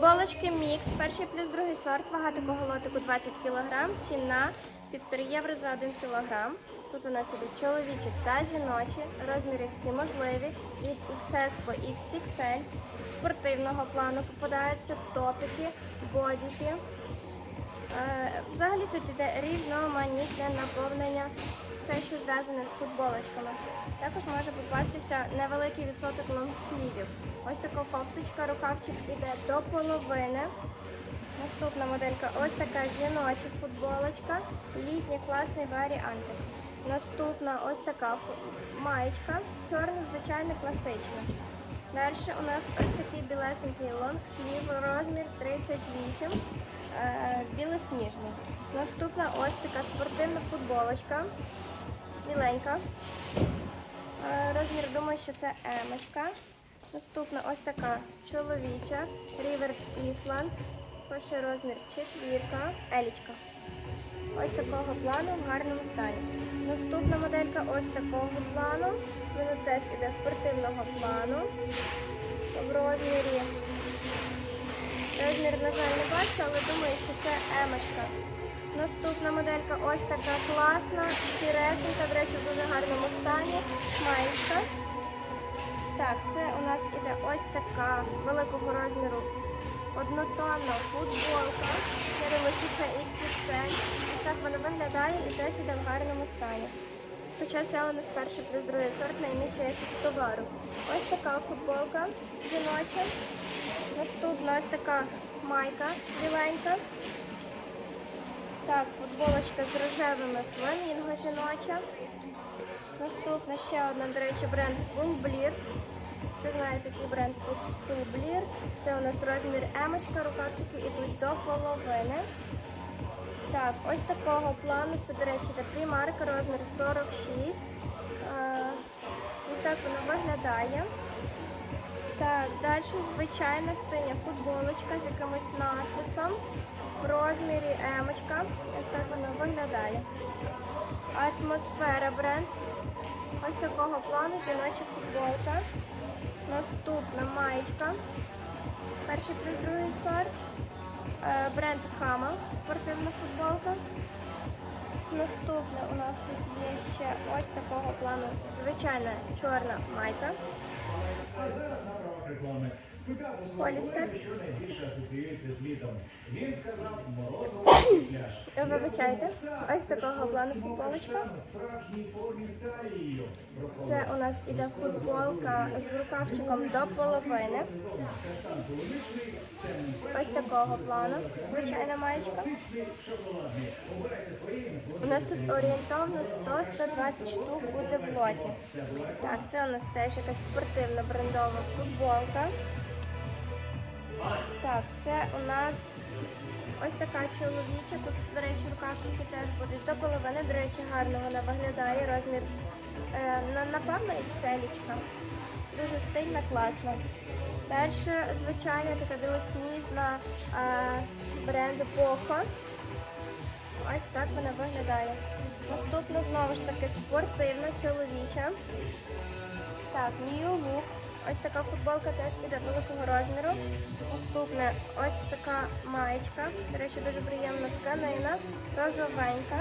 Футболочки мікс, перший плюс другий сорт, вага такого лотику 20 кг, ціна 1,5 євро за 1 кг. Тут у нас ідуть чоловічі та жіночі, розміри всі можливі, від XS по XXL, спортивного плану попадаються топики, бодіки. Е, Взагалі тут іде різноманітне наповнення, все, що зв'язане з футболочками. Також може попастися невеликий відсоток лонгслівів. Ось така кофточка, рукавчик іде до половини. Наступна моделька ось така жіноча футболочка, літній класний варіантик. Наступна ось така маєчка, чорна, звичайна, класична. Далі у нас ось такий білесенький лонгслів, розмір 38, е, білосніжний. Наступна ось така спортивна футболочка, біленька. Е, Розмір, думаю, що це емочка. Наступна ось така чоловіча, River Island. Перший розмір четвірка, елічка. Ось такого плану в гарному стані. Наступна моделька ось такого плану. Вона теж іде спортивного плану. В розмірі. Розмір, на жаль, не бачу, але думаю, що це емочка. Наступна моделька ось така класна, сіресенька, до речі, в дуже гарному стані. Маєчка. Так, це у нас іде ось така великого розміру однотонна футболка. Я думаю, що XXL. Ось так вона виглядає і теж іде в гарному стані. Хоча це у нас перший плюс другий сорт найнижча якість товару. Ось така футболка жіноча. Наступна ось така майка біленька. Так, футболочка з рожевими фламінго жіноча. Наступна ще одна, до речі, бренд Пумблір. Ти знаєте, такий бренд Пумблір. Це у нас розмір емочка, рукавчики йдуть до половини. Так, ось такого плану. Це, до речі, та примарка розмір 46. Е, Ось так воно виглядає. Так, далі звичайна синя футболочка з якимось надписом в розмірі емочка. Ось так вона виглядає. Атмосфера бренд. Ось такого плану жіноча футболка. Наступна маєчка. Перший плюс другий сорт. Е, Бренд Хамел. Спортивна футболка. Наступне у нас тут є ще ось такого плану звичайна чорна майка. Холістер. Вибачайте, ось такого плану футболочка. Це у нас іде футболка з рукавчиком до половини. Ось такого плану. Звичайна маєчка. У нас тут орієнтовно 100-120 штук буде в лоті. Так, це у нас теж якась спортивна брендова футболка. Так, це у нас ось така чоловіча. Тут, до речі, рукавчики теж будуть до половини. До речі, гарно вона виглядає. Розмір, е, на- напевно, XL. Дуже стильна, класна. Далі звичайна така білосніжна е, бренду Poco. Ось так вона виглядає. Наступна знову ж таки спортивна чоловіча. Так, New Look. Ось така футболка теж іде великого розміру. Наступне ось така маєчка. До речі, дуже приємна тканина. Розовенька.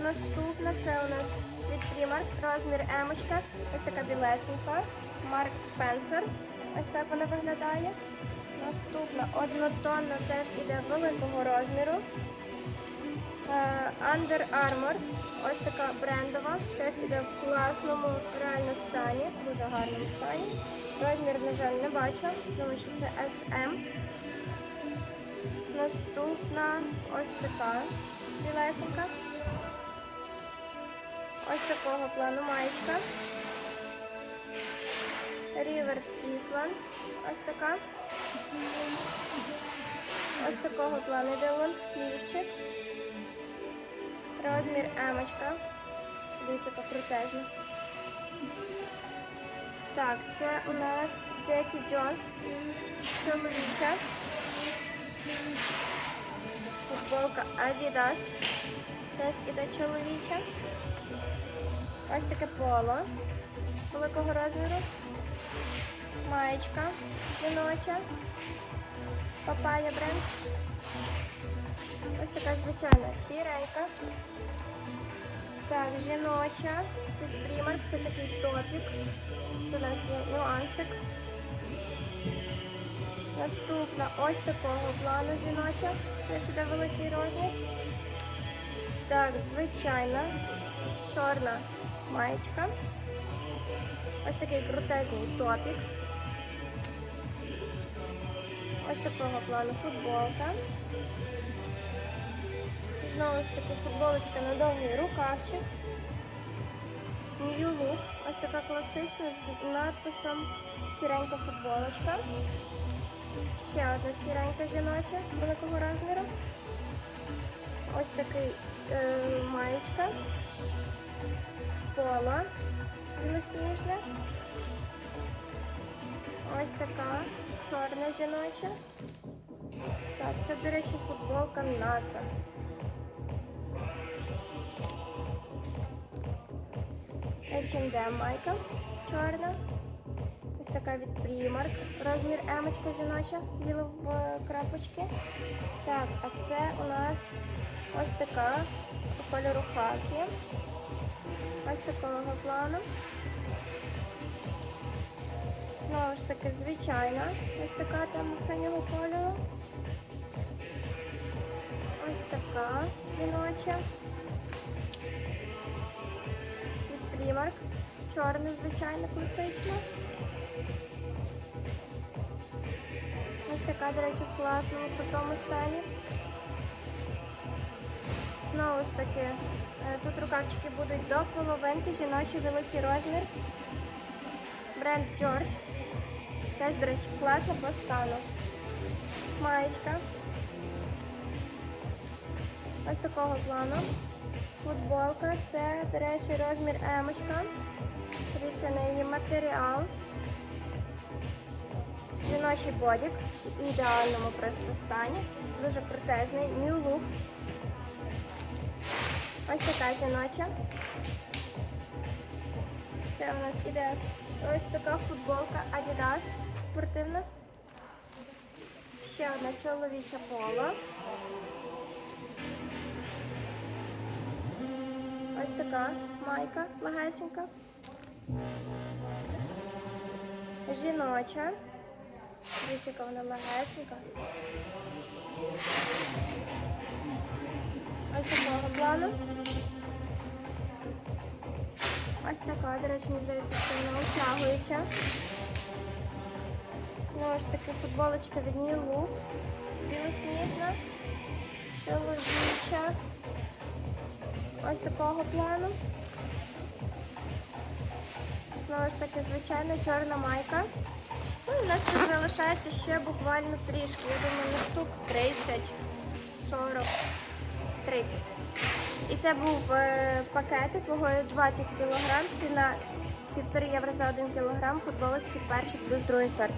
Наступна це у нас від Primark, розмір емочка. Ось така білесенька. Марк Спенсер. Ось так вона виглядає. Наступна однотонна теж іде великого розміру. Е, Under Armour, ось така брендова, теж іде в класному реально стані, дуже гарному стані. Розмір, на жаль, не бачу, тому що це SM. Наступна ось така білесенька. Ось такого плану маєчка. River Island. Ось така. Ось такого плану йде лонгслівчик. Розмір емочка. Дивіться, яка крутезна. Так, це у нас Джекі Джонс. Чоловіча. Футболка Adidas. Теж іде чоловіча. Ось таке поло великого розміру. Маєчка жіноча. Папая бренд. Ось така звичайна сіренька. Так, жіноча. Тут примарк, це такий топік. Тут у нас нюансик. Наступна ось такого плану жіноча. Теж іде великий розмір. Так, звичайна чорна маєчка. Ось такий крутезний топік. Ось такого плану футболка. Знову ж таки футболочка на довгий рукавчик. New Look. Ось така класична з надписом сіренька футболочка. Ще одна сіренька жіноча великого розміру. Ось такий е, маєчка. Поло білосніжне. Ось така чорна жіноча. Так, це, до речі, футболка НАСА. H&M майка чорна. Ось така від Primark. Розмір емочка жіноча, біла в е, крапочки. Так, а це у нас ось така по кольору хакі. Ось такого плану. Знову ж таки, звичайна. Ось така там синього кольору. Ось така жіноча. Від Primark. Чорна, звичайна, класична. Ось така, до речі, в класному крутому стані. Знову ж таки, е, тут рукавчики будуть до половинки, жіночий великий розмір. Бренд George. Теж, до речі, класно по стану. Маєчка. Ось такого плану. Футболка. Це, до речі, розмір емочка. Дивіться на її матеріал. Жіночий бодік в ідеальному просто стані. Дуже крутезний. New look. Ось така жіноча. Це у нас іде ось така футболка Adidas спортивна. Ще одна чоловіча поло. Ось така майка легесенька. Жіноча. Дивіться, яка вона легесенька. Ось такого плану. Ось така, до речі, мені здається, що вона утягується. Знову ж таки, футболочка від New. Білосніжна. Чоловіча. Ось такого плану. Знову ж таки, звичайна чорна майка. Ну, у нас тут залишається ще буквально трішки. Я думаю, на штук 30, 40, 30. І це був е, пакетик вагою 20 кг, ціна 1,5 євро за 1 кг, футболочки перший плюс другий сорт.